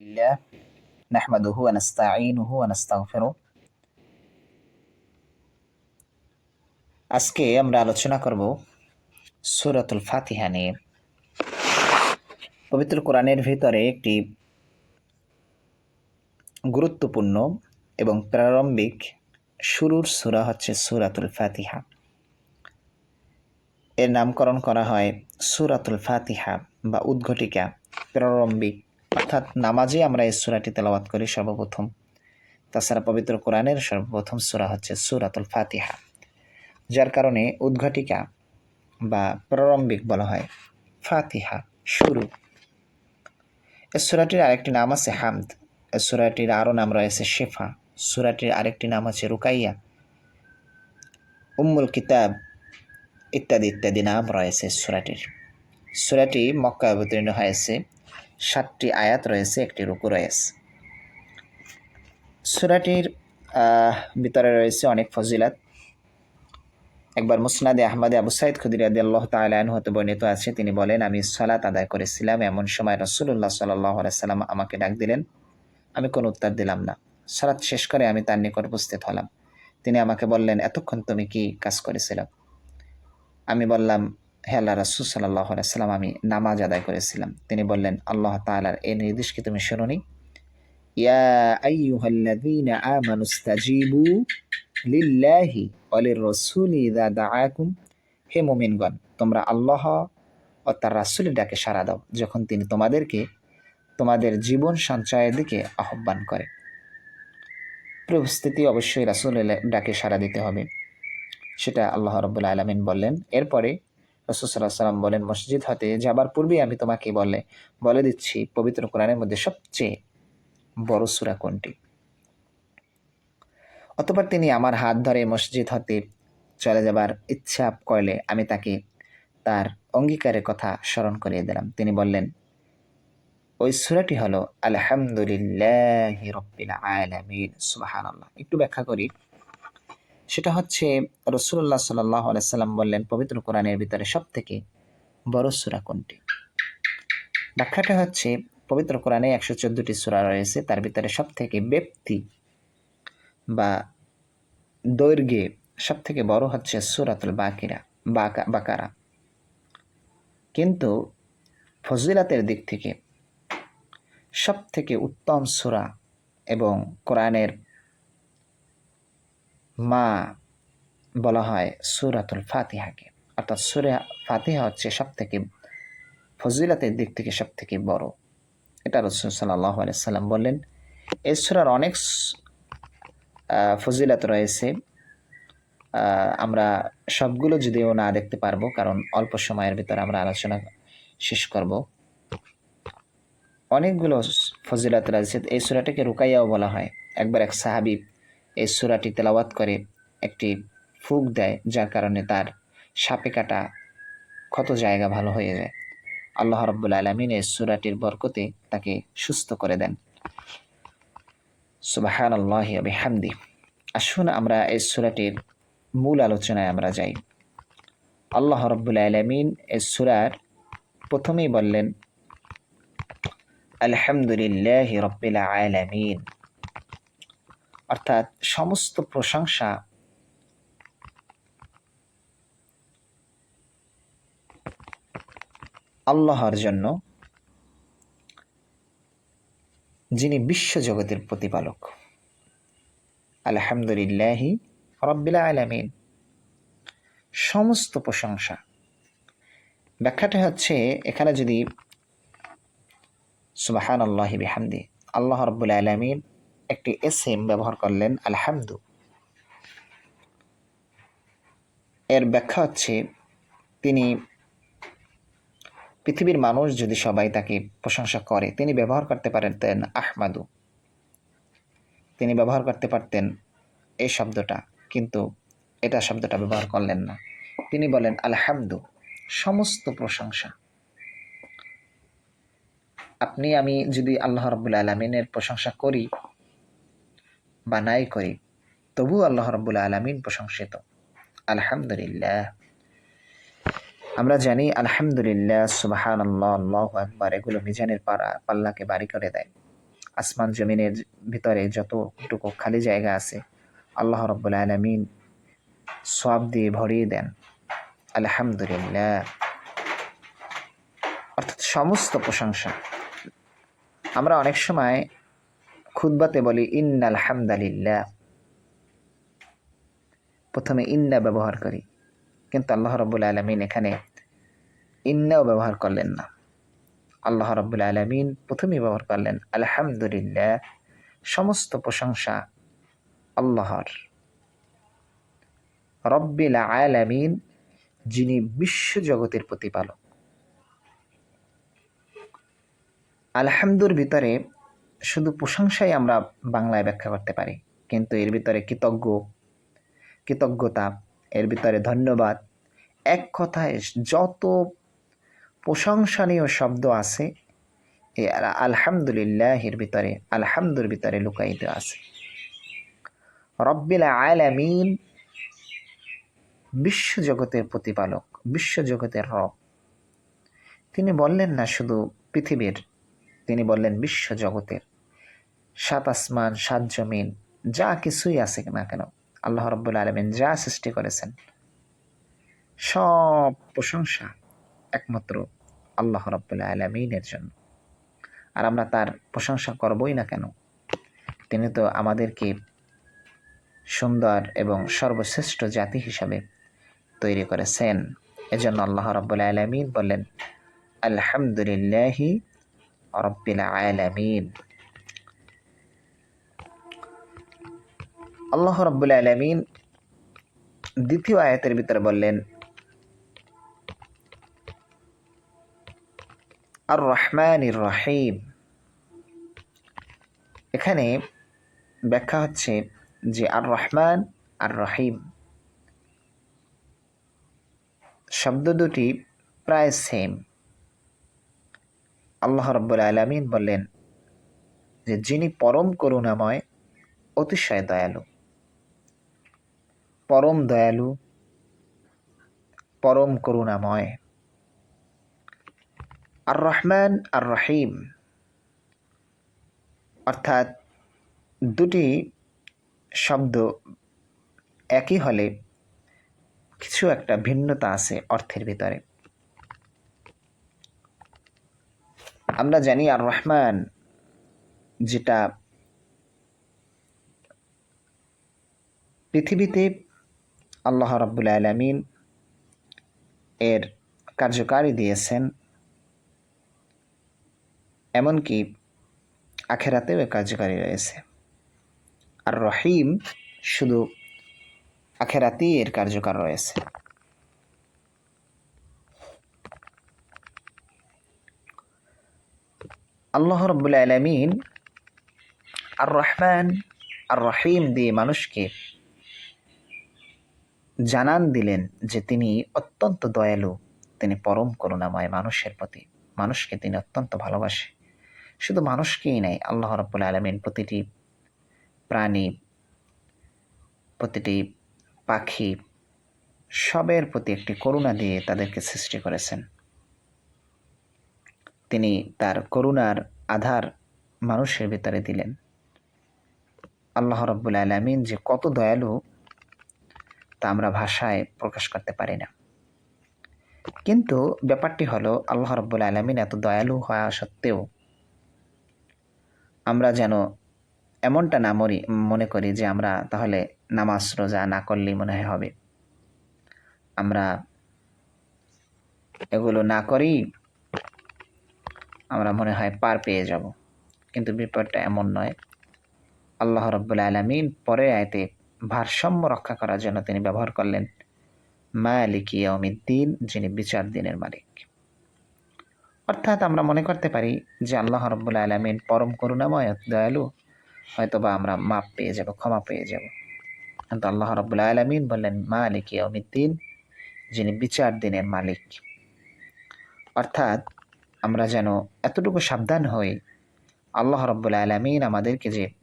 الله نحمده ونستعينه ونستغفره আজকে আমরা আলোচনা করব সূরাতুল ফাতিহা নিয়ে পবিত্র কোরআনের ভিতরে একটি গুরুত্বপূর্ণ এবং প্রারম্ভিক শুরুর সূরা হচ্ছে সূরাতুল ফাতিহা এর নামকরণ করা হয় সূরাতুল ফাতিহা বা উদ্ঘটিকা প্রারম্ভিক অর্থাৎ নামাজে আমরা এই সূরাটি তেলাওয়াত করি সর্বপ্রথম। তাছাড়া পবিত্র কোরআনের সর্বপ্রথম সূরা হচ্ছে সূরাতুল ফাতিহা, যার কারণে উদ্ঘাটিকা বা প্রারম্ভিক বলা হয় ফাতিহা, শুরু। এ সুরাটির আরেকটি নাম আছে হামদ, এ সূরাটির আরও নাম রয়েছে শেফা, সুরাটির আরেকটি নাম আছে রুকাইয়া, উম্মুল কিতাব ইত্যাদি ইত্যাদি নাম রয়েছে সুরাটির। সূরাটি মক্কা অবতীর্ণ হয়েছে সাতটি আয়াত রয়েছে, একটি রুকু রয়েছে। সুরাটির ভিতরে রয়েছে অনেক ফজিলাত। একবার মুসনাদে আহমদে আবু সাইদ খুদির আদি আল্লাহ তালান হতে বর্ণিত আছে, তিনি বলেন, আমি সালাত আদায় করেছিলাম, এমন সময় রসুল্লাহ সাল্লাহ সাল্লাম আমাকে ডাক দিলেন। আমি কোনো উত্তর দিলাম না। সালাত শেষ করে আমি তার নিকট উপস্থিত হলাম। তিনি আমাকে বললেন, এতক্ষণ তুমি কি কাজ করেছিল? আমি বললাম হে আল্লাহ রসুল সাল্লাহ সাল্লাম আমি নামাজ আদায় করেছিলাম। তিনি বললেন, আল্লাহ তালার এই নির্দেশ কি তুমি শোনি আইয়ুহাল্লাযীনা আমানু ইস্তাজীবু লিল্লাহি ওয়ালির রাসূলি দাআকুম। হে মুমিনগণ, তোমরা আল্লাহ ও তার রাসূলের ডাকে সাড়া দাও, যখন তিনি তোমাদেরকে তোমাদের জীবন সঞ্চয়ের দিকে আহ্বান করে। প্রস্তুতি অবশ্যই রাসূলের ডাকে সাড়া দিতে হবে। সেটা আল্লাহ রব্বুল আলমিন বললেন। এরপরে রসুল সাল্লাহ সাল্লাম বলেন, মসজিদ হতে যাবার পূর্বে আমি তোমাকে বলে বলে দিচ্ছি, পবিত্র কোরআনের মধ্যে সবচেয়ে বড় সূরা কোনটি? অতপর তিনি আমার হাত ধরে মসজিদ হতে চলে যাবার ইচ্ছা করলে আমি তাকে তার অঙ্গীকারের কথা স্মরণ করিয়ে দিলাম। তিনি বললেন, ওই সূরাটি হলো আলহামদুলিল্লাহ একটু ব্যাখ্যা করি। সেটা হচ্ছে রসুল্লাহ সাল্লাহ আলাইসাল্লাম বললেন, পবিত্র কোরআনের ভিতরে সব থেকে বড় সূরা কোনটি? ব্যাখ্যাটা হচ্ছে, পবিত্র কোরআনে একশো চোদ্দটি সূরা রয়েছে, তার ভিতরে সব থেকে ব্যক্তি বা দৈর্ঘ্যে সব থেকে বড় হচ্ছে সুরাতুল বাকিরা, বাকা, বাকারা। কিন্তু ফজিলাতের দিক থেকে সব থেকে উত্তম সূরা এবং কোরআনের মা বলা হয় সুরাতুল ফাতিহাকে। অর্থাৎ সুরা ফাতিহা হচ্ছে সব থেকে ফজিলাতের দিক থেকে সব থেকে বড়। এটা রসুল সাল্লাহ সাল্লাম বললেন, এই সুরার অনেক ফজিলাত রয়েছে। আমরা সবগুলো যদিও না দেখতে পারব, কারণ অল্প সময়ের ভিতরে আমরা আলোচনা শেষ করব। অনেকগুলো ফজিলাত রয়েছে। এই সুরাটাকে রুকাইয়াও বলা হয়। একবার এক সাহাবি এই সুরাটি তেলাওয়াত করে একটি ফুক দেয়, যার কারণে তার সাপে কাটা ক্ষত জায়গা ভালো হয়ে যায়। আল্লাহ রব্বুল আলমিন এই সুরাটির বরকতে তাকে সুস্থ করে দেন। সুবাহান আল্লাহ হামদি আসুন আমরা এই সুরাটির মূল আলোচনায় আমরা যাই। আল্লাহ রব্বুল আলমিন এই সুরার প্রথমেই বললেন, আলহামদুলিল্লাহ রব্বিল আলামিন। অর্থাৎ সমস্ত প্রশংসা আল্লাহর জন্য, যিনি বিশ্বজগতের প্রতিপালক। আলহামদুলিল্লাহি রব্বিল আলামিন। সমস্ত প্রশংসা। ব্যাখ্যাটা হচ্ছে, এখানে যদি সুবাহান আল্লাহি বিহামদি, আল্লাহ রব্বুল আলমিন একটি এস এম ব্যবহার করলেন, আলহামদু। এর ব্যাখ্যা হচ্ছে, তিনি পৃথিবীর মানুষ যদি সবাই তাকে প্রশংসা করে, তিনি ব্যবহার করতে পারতেন আহমাদু। তিনি ব্যবহার করতে পারতেন এই শব্দটা, কিন্তু এটা শব্দটা ব্যবহার করলেন না। তিনি বলেন, আলহামদু, সমস্ত প্রশংসা। আপনি, আমি যদি আল্লাহ রব্বুল আলমিনের প্রশংসা করি বা নাই করি। তবু আল্লাহ রব্বুল আলমিন প্রশংসিত। আলহামদুলিল্লাহ। আমরা জানি, আলহামদুলিল্লাহ সুবাহান আল্লাহ আল্লাহ একবার এগুলো মিজানের পাড়া পাল্লাকে বাড়ি করে দেয়। আসমান জমিনের ভিতরে যতটুকু খালি জায়গা আছে, আল্লাহ রব্বুল আলমিন সব দিয়ে ভরিয়ে দেন। আলহামদুলিল্লাহ। অর্থাৎ সমস্ত প্রশংসা। আমরা অনেক সময় খুদ্বাতে বলি ইন্না আলহামদুলিল্লাহ প্রথমে ইন্না ব্যবহার করি। কিন্তু আল্লাহ রব্বুল আলমিন এখানে ইন্নাও ব্যবহার করলেন না। আল্লাহ রব্বুল আলমিন প্রথমেই ব্যবহার করলেন, আলহামদুলিল্লাহ। সমস্ত প্রশংসা আল্লাহর। রব্বিল আলামিন, যিনি বিশ্বজগতের প্রতিপালক। আলহামদুর ভিতরে শুধু প্রশংসাই আমরা বাংলায় ব্যাখ্যা করতে পারি, কিন্তু এর ভিতরে কৃতজ্ঞ, কৃতজ্ঞতা, এর ভিতরে ধন্যবাদ। এক কথায় যত প্রশংসনীয় শব্দ আছে, এ আলহামদুলিল্লাহ এর ভিতরে, আলহামদুর ভিতরে লুকায়িত আছে। রব্বিল আলামিন বিশ্বজগতের প্রতিপালক, বিশ্বজগতের রব। তিনি বললেন না শুধু পৃথিবীর, তিনি বললেন বিশ্বজগতের। সাত আসমান, সাত জমিন, যা কিছুই আছে না কেন? আল্লাহ রব্বুল আলমিন যা সৃষ্টি করেছেন, সব প্রশংসা একমাত্র আল্লাহ রব্বুল আলমিনের জন্য। আর আমরা তার প্রশংসা করবই না কেন? তিনি তো আমাদেরকে সুন্দর এবং সর্বশ্রেষ্ঠ জাতি হিসাবে তৈরি করেছেন। এজন্য আল্লাহ রব্বুল আলমিন বললেন, আলহামদুলিল্লাহি রব্বিল আলামিন। আল্লাহ রব্বুল আলমিন দ্বিতীয় আয়াতের ভিতরে বললেন আর রহমান ইর রহিম এখানে ব্যাখ্যা হচ্ছে যে আর রহমান আর রহিম শব্দ দুটি প্রায় সেম আল্লাহ রব্বুল আলমিন বললেন যে, যিনি পরম করুণাময় অতিশয় দয়ালু পরম দয়ালু, পরম করুণাময়। আর রহমান আর রহিম অর্থাৎ দুটি শব্দ একই হলে কিছু একটা ভিন্নতা আছে অর্থের ভিতরে। আমরা জানি আর রহমান যেটা পৃথিবীতে আল্লাহ রাব্বুল আলমিন এর কার্যকারী দিয়েছেন। এমনকি আখেরাতেও কার্যকারী রয়েছে। আর রহিম শুধু আখেরাতেই এর কার্যকর রয়েছে। আল্লাহ রব্বুল আলমিন আর রহমান আর রহিম দিয়ে মানুষকে জানান দিলেন যে তিনি অত্যন্ত দয়ালু। তিনি পরম করুণাময় মানুষের প্রতি। মানুষকে তিনি অত্যন্ত ভালোবাসে। শুধু মানুষকেই নেয় আল্লাহ রব্বুল আলমিন প্রতিটি প্রাণী, প্রতিটি পাখি, সবের প্রতি একটি করুণা দিয়ে তাদেরকে সৃষ্টি করেছেন। তিনি তার করুণার আধার মানুষের ভিতরে দিলেন। আল্লাহ রব্বুল আলমিন যে কত দয়ালু তা আমরা ভাষায় প্রকাশ করতে পারি না। কিন্তু ব্যাপারটি হলো, আল্লাহ রব্বুল আলমিন এত দয়ালু হওয়া সত্ত্বেও আমরা যেন এমনটা না মরি, মনে করি যে আমরা তাহলে নামাজ রোজা না করলেই মনে হয় হবে। আমরা এগুলো না করি, আমরা মনে হয় পার পেয়ে যাব। কিন্তু ব্যাপারটা এমন নয়। আল্লাহ রব্বুল আলমিন পরে আয়তে ভারসাম্য রক্ষা করার জন্য তিনি ব্যবহার করলেন মালিক ইয়াউমিদ্দিন, যিনি বিচার দিনের মালিক। অর্থাৎ আমরা মনে করতে পারি যে আল্লাহ রব্বুল আলমিন পরম করুণাময় দয়ালু হয়তো বা আমরা মাপ পেয়ে যাব, ক্ষমা পেয়ে যাব। কিন্তু আল্লাহ রব্বুল আলমিন বললেন, মালিক ইয়াউমিদ্দিন, যিনি বিচার দিনের মালিক। অর্থাৎ আমরা যেন এতটুকু সাবধান হই, আল্লাহ রব্বুল আলমিন আমাদেরকে যে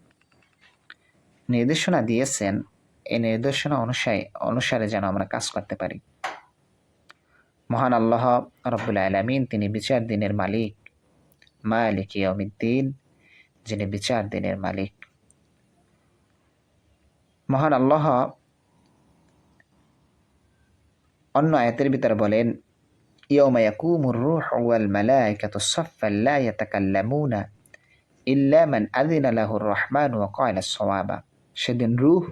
নির্দেশনা দিয়েছেন এই নির্দেশনা অনুসারে অনুসারে যেন আমরা কাজ করতে পারি মহান আল্লাহ রব্বুল আলমিন তিনি বিচার দিনের মালিক মালিক ইয়মিদ্দিন যিনি বিচার দিনের মালিক মহান আল্লাহ অন্য আয়াতের ভিতরে বলেন يوم يقوم الروح والملائكة صفا لا يتكلمون إلا من أذن له الرحمن وقال الصواب সেদিন রূহ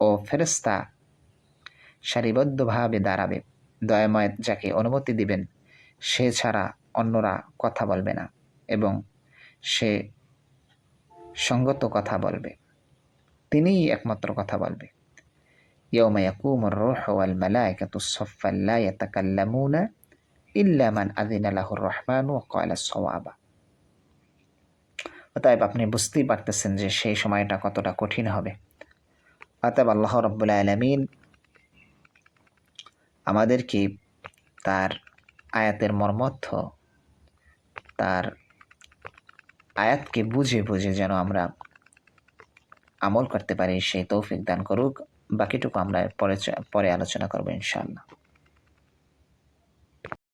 ও ফেরেস্তা সারিবদ্ধভাবে দাঁড়াবে দয়াময় যাকে অনুমতি দিবেন সে ছাড়া অন্যরা কথা বলবে না এবং সে সঙ্গত কথা বলবে তিনিই একমাত্র কথা বলবে يوم يقوم الروح والملائكة صفا لا يتكلمون إلا من أذن له الرحمن وقال الصواب অতএব আপনি বুঝতেই পারতেছেন যে সেই সময়টা কতটা কঠিন হবে। অতএব আল্লাহ রব্বুল আলমিন আমাদেরকে তার আয়াতের মর্মর্থ তার আয়াতকে বুঝে বুঝে যেন আমরা আমল করতে পারি, সেই তৌফিক দান করুক। বাকিটুকু আমরা পরে পরে আলোচনা করব ইনশাআল্লাহ।